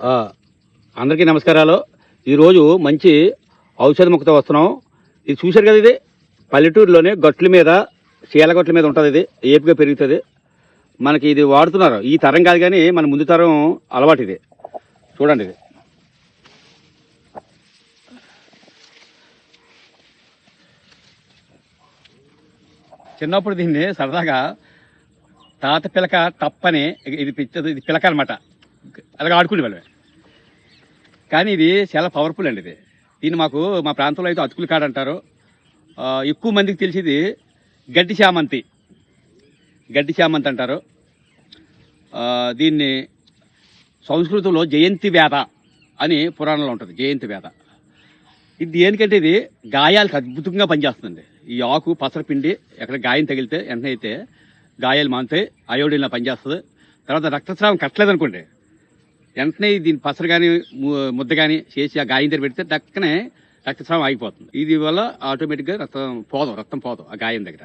అందరికీ నమస్కారాలు. ఈరోజు మంచి ఔషధ మొక్కతో వస్తున్నాం. ఇది చూశారు కదా ఇది? పల్లెటూరులోనే గట్ల మీద చీల గట్ల మీద ఉంటుంది ఇది. ఏపుగా పెరుగుతుంది. మనకి ఇది వాడుతున్నారు. ఈ తరం కాదు కానీ మన ముందు తరం అలవాటు ఇది. చూడండి ఇది. చిన్నప్పుడు దీన్ని సరదాగా తాత పిలక టప్పని ఇది పిచ్చ- ఇది పిలక అనమాట అలాగ ఆడుకునే వాళ్ళమే కానీ ఇది చాలా పవర్ఫుల్ అండి ఇది. దీన్ని మాకు మా ప్రాంతంలో అయితే అతుకులు కాడ అంటారు. ఎక్కువ మందికి తెలిసేది గడ్డి చామంతి. గడ్డి చామంతి అంటారు. దీన్ని సంస్కృతంలో జయంతి వేద అని పురాణంలో ఉంటుంది. జయంతి వేద. ఇది దేనికంటే ఇది గాయాలకు అద్భుతంగా పనిచేస్తుంది ఈ ఆకు పసరపిండి ఎక్కడ గాయం తగిలితే వెంటనే అయితే గాయాలు మానుతాయి అయోడిన్లా పనిచేస్తుంది. తర్వాత రక్తస్రావం కట్టలేదనుకోండి వెంటనే దీని పసరు కానీ ముద్ద కానీ చేసి ఆ గాయం దగ్గర పెడితే దక్కనే రక్తస్రావం ఆగిపోతుంది. ఇది వల్ల ఆటోమేటిక్గా రక్తం పోదు రక్తం పోదు ఆ గాయం దగ్గర.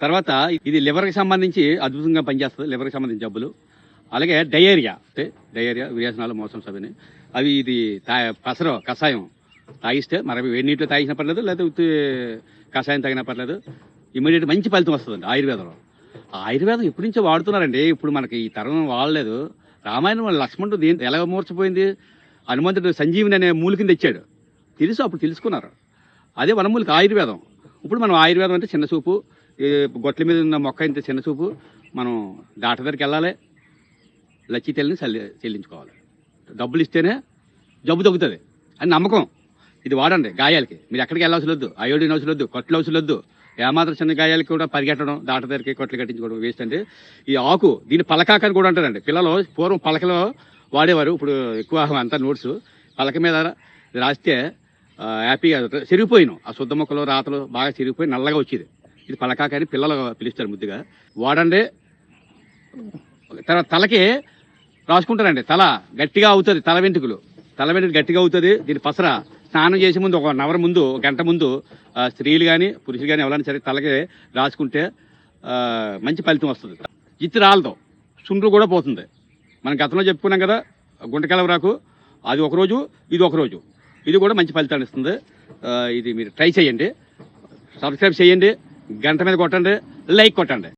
తర్వాత ఇది లివర్కి సంబంధించి అద్భుతంగా పనిచేస్తుంది లివర్కి సంబంధించిన జబ్బులు. అలాగే డయేరియా అంటే డయేరియా విరేచనాలు మోసం సభని అవి ఇది తా పసరు కషాయం తాగిస్తే మరి వేడి నీటిలో తాగినా పర్లేదు లేదా కషాయం తాగినా పర్లేదు ఇమీడియట్ మంచి ఫలితం వస్తుందండి ఆయుర్వేదంలో. ఆయుర్వేదం ఎప్పటి నుంచో వాడుతున్నారండి. ఇప్పుడు మనకి ఈ తరం వాడలేదు. రామాయణం లక్ష్మణుడు దేని ఎలా మూర్చిపోయింది హనుమంతుడు సంజీవిని అనే మూలికని తెచ్చాడు. తెలుసు అప్పుడు తెలుసుకున్నారు. అదే వనమూలిక ఆయుర్వేదం. ఇప్పుడు మనం ఆయుర్వేదం అంటే చిన్న చూపు ఈ గొట్ల మీద ఉన్న మొక్క ఇంత చిన్న చూపు మనం డాక్టర్ దగ్గరికి వెళ్ళాలి. లచ్చి తెల్లని చెల్లించుకోవాలి. డబ్బులు ఇస్తేనే జబ్బు తగ్గుతుంది. అని నమ్మకం. ఇది వాడండి గాయాలకి. మీరు ఎక్కడికి వెళ్ళవలసి వద్దు. అయోడిన్ అవసరం వద్దు కొట్లు అవసరం వద్దు. ఏమాత్రం చిన్న గాయాలకి కూడా పరిగెట్టడం దాట దగ్గరికి కొట్లు కట్టించుకోవడం వేస్ట్ అండి. ఈ ఆకు దీని పలకాక అని కూడా అంటారండి. పిల్లలు పూర్వం పలకలో వాడేవారు. ఇప్పుడు ఎక్కువ అంతా నోట్స్. పలక మీద రాస్తే హ్యాపీగా చెరిగిపోయినాం. ఆ శుద్ధ మొక్కలు రాతలు బాగా చెరిగిపోయి నల్లగా వచ్చేది. ఇది పలకాక అని పిల్లలు పిలుస్తారు ముద్దుగా. వాడండి. తర్వాత తలకి రాసుకుంటారండి. తల గట్టిగా అవుతుంది తల వెంట్రుకలు. తల వెంట్రుకలు గట్టిగా అవుతుంది దీని పసర స్నానం చేసే ముందు ఒక నవర ముందు ఒక గంట ముందు స్త్రీలు కానీ పురుషులు కానీ ఎవరైనా సరే తలకి రాసుకుంటే మంచి ఫలితం వస్తుంది. జిత్తి రాలదు. సుండ్రు కూడా పోతుంది. మనం గతంలో చెప్పుకున్నాం కదా గుంటకెలవరాకు అది ఒక రోజు ఇది ఒక రోజు. ఇది కూడా మంచి ఫలితాన్ని ఇస్తుంది. ఇది మీరు ట్రై చేయండి. సబ్స్క్రైబ్ చేయండి. గంట మీద కొట్టండి. లైక్ కొట్టండి.